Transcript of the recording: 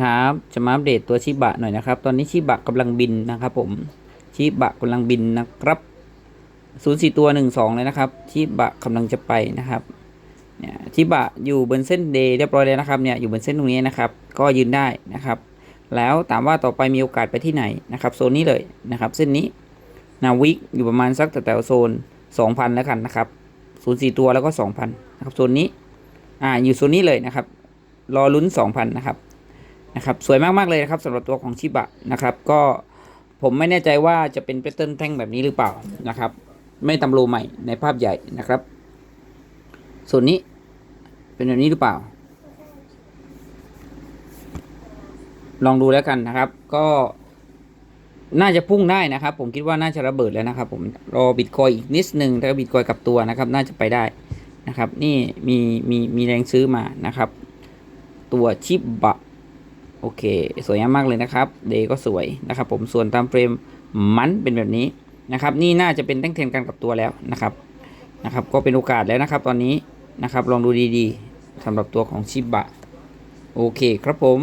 ครับ จะมาอัปเดตตัวชิบะหน่อยนะครับ ตอนนี้ชิบะกำลังบินนะครับ ผม ชิบะกำลังบินนะครับศูนย์สี่ตัวหนึ่งสองเลยนะครับ ชิบะกำลังจะไปนะครับ เนี่ยชิบะอยู่บนเส้นเดย์เรียบร้อยแล้วนะครับ เนี่ยอยู่บนเส้นตรงนี้นะครับ ก็ยืนได้นะครับ แล้วถามว่าต่อไปมีโอกาสไปที่ไหนนะครับ โซนนี้เลยนะครับ เส้นนี้นาวิกอยู่ประมาณสักแถวๆโซนสองพันแล้วกันนะครับศูนย์สี่ตัวแล้วก็สองพันนะครับ โซนนี้ อ่า อยู่โซนนี้เลยนะครับ รอลุ้นสองพันนะครับ นะครับสวยมากๆเลยนะครับสำหรับตัวของชิบะนะครับก็ผมไม่แน่ใจว่าจะเป็นแพทเทิร์นแท่งแบบนี้หรือเปล่านะครับ ไม่ตำโลใหม่ในภาพใหญ่นะครับ ส่วนนี้เป็นแบบนี้หรือเปล่า ลองดูแล้วกันนะครับ ก็น่าจะพุ่งได้นะครับ ผมคิดว่าน่าจะระเบิดแล้วนะครับ ผมรอบิตคอยอีกนิดนึงถ้าบิตคอยกลับตัวนะครับ น่าจะไปได้นะครับ นี่มีมีมีแรงซื้อมานะครับ ตัวชิบะ โอเค สวยงามมากเลยนะครับเดย์ก็สวยนะครับ ผมส่วนตามเฟรมมันเป็นแบบนี้นะครับ นี่น่าจะเป็นแท่งเทียนกันกับตัวแล้วนะครับนะครับ ก็เป็นโอกาสแล้วนะครับ ตอนนี้นะครับ ลองดูดีๆสำหรับตัวของชิบะ โอเคครับผม